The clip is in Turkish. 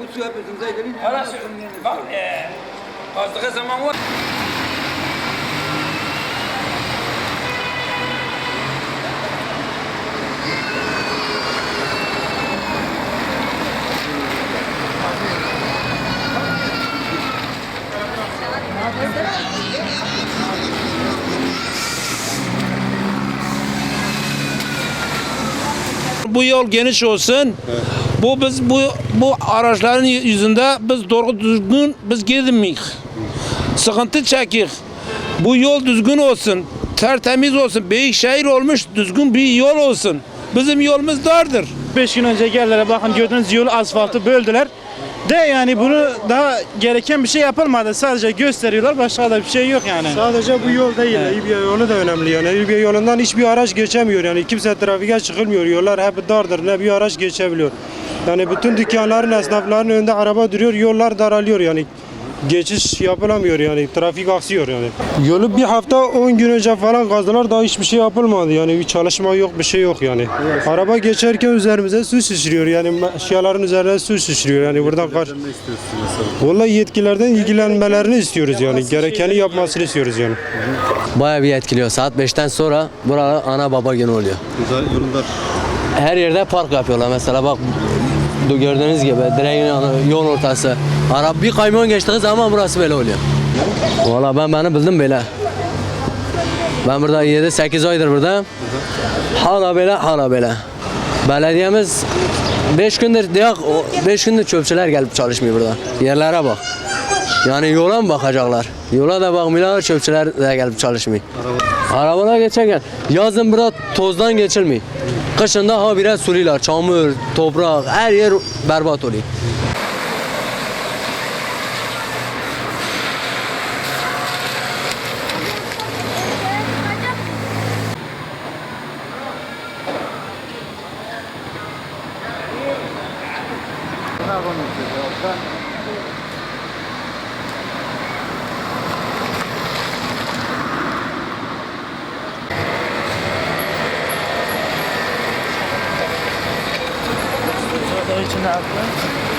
Bu su yapıyorsun zeydelin. Parası bak eee kazdığı zaman var. Bu yol geniş olsun. Bu biz bu bu araçların yüzünde biz doğru düzgün biz gidemeyik. Sıkıntı çekik. Bu yol düzgün olsun. Tertemiz olsun. Büyük şehir olmuş düzgün bir yol olsun. Bizim yolumuz dardır. 5 gün önce geldiler bakın gördüğünüz yolu asfaltı böldüler. De yani bunu daha gereken bir şey yapılmadı. Sadece gösteriyorlar. Başka da bir şey yok yani. Sadece bu yol değil, İbya yolu da önemli yani. İbya yolundan hiçbir araç geçemiyor yani. Kimse trafiğe çıkılmıyor. Yollar hep dardır. Ne bir araç geçebiliyor. Yani bütün dükkanların, esnafların önünde araba duruyor. Yollar daralıyor yani. Geçiş yapılamıyor yani. Trafik aksıyor yani. Yolu bir hafta 10 gün önce falan kazdılar. Daha hiçbir şey yapılmadı yani. Bir çalışma yok, bir şey yok yani. Araba geçerken üzerimize su şişiriyor. Yani eşyaların üzerine su şişiriyor. Yani buradan kar... Vallahi yetkililerden ilgilenmelerini istiyoruz yani. Gerekeni yapmasını istiyoruz yani. Bayağı bir etkiliyor. Saat 5'ten sonra burada ana baba günü oluyor. Güzel yorumlar. Her yerde park yapıyorlar mesela bak bu gördüğünüz gibi direğin yol ortası. Araba bir kamyon geçtiği zaman burası böyle oluyor. Valla ben beni bildim böyle. Ben burada 7-8 aydır burada. Hala böyle hala böyle. Belediyemiz 5 gündür diyor 5 gündür çöpçüler gelip çalışmıyor burada. Yerlere bak. Yani yola mı bakacaklar? Yola da bakmıyorlar, çöpçüler de gelip çalışmıyor. Arabalar geçerken yazın burada tozdan geçilmiyor. Kışında ha biraz suluyorlar, çamur, toprak, her yer berbat oluyor. those announcements.